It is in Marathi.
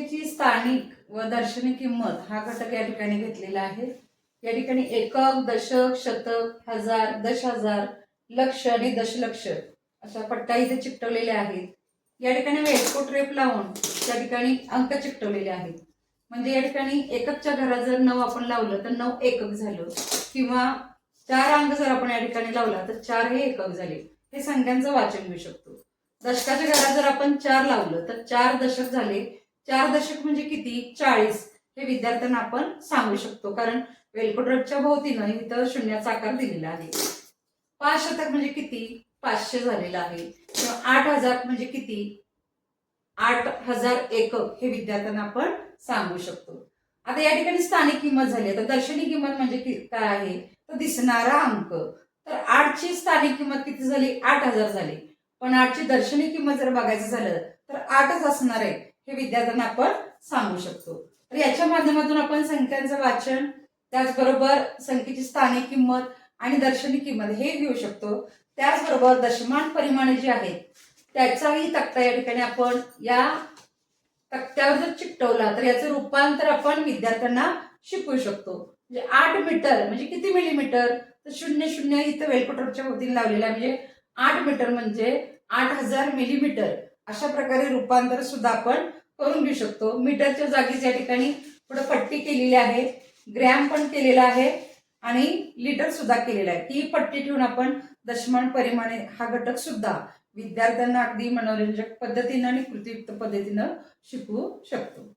स्थानिक व दर्शनी किंमत हा घटक या ठिकाणी घेतलेला आहे. या ठिकाणी एकक दशक शतक हजार दश हजार लक्ष आणि दशलक्ष अशा पट्ट्या इथे चिकटवलेल्या आहेत. या ठिकाणी वेलकोट रेप लावून त्या ठिकाणी अंक चिकटवलेले आहेत. म्हणजे या ठिकाणी एककच्या घरात जर नऊ आपण लावलं तर नऊ एकक झालं किंवा चार अंक जर आपण या ठिकाणी लावला तर चार हे एकक झाले. हे संख्यांचं वाचन घेऊ शकतो. दशकाच्या घरात जर आपण चार लावलं तर चार दशक झाले चार दशक म्हणजे किती? चाळीस. हे विद्यार्थ्यांना आपण सांगू शकतो. कारण वेलकोटच्या भोवतीनं इथं शून्याचा आकार दिलेला आहे. पाच शतक म्हणजे किती? पाचशे झालेलं आहे. किंवा आठ हजार म्हणजे किती? आठ हजार एकक हे विद्यार्थ्यांना आपण सांगू शकतो. आता या ठिकाणी स्थानिक किंमत झाली. आता दर्शनी किंमत म्हणजे काय आहे? तर दिसणारा अंक. तर आठची स्थानिक किंमत किती झाली? आठ हजार झाली. पण आठची दर्शनी किंमत जर बघायचं झालं तर आठच असणार आहे. हे विद्यार्थ्यांना आपण सांगू शकतो. तर याच्या माध्यमातून आपण संख्यांचं वाचन त्याचबरोबर संख्येची स्थानिक किंमत आणि दर्शनी किंमत हे घेऊ शकतो. त्याचबरोबर दशमान परिमाणे जी आहेत त्याचाही तक्ता या ठिकाणी आपण या तक्त्यावर जर चिकटवला तर याचं रूपांतर आपण विद्यार्थ्यांना शिकवू शकतो. म्हणजे आठ मीटर म्हणजे किती मिलीमीटर? तर शून्य शून्य इथं वेलपटरच्या वतीने लावलेलं म्हणजे आठ मीटर म्हणजे आठ हजार मिलीमीटर. अशा प्रकारे रूपांतर सुद्धा आपण करून घेऊ शकतो. मीटरच्या जागीच या ठिकाणी पुढे पट्टी केलेली आहे. ग्रॅम पण केलेला आहे आणि लिटर सुद्धा केलेला आहे. ही पट्टी ठेवून आपण दशमान परिमाणे हा घटक सुद्धा विद्यार्थ्यांना अगदी मनोरंजक पद्धतीनं आणि कृतीयुक्त पद्धतीनं शिकवू शकतो.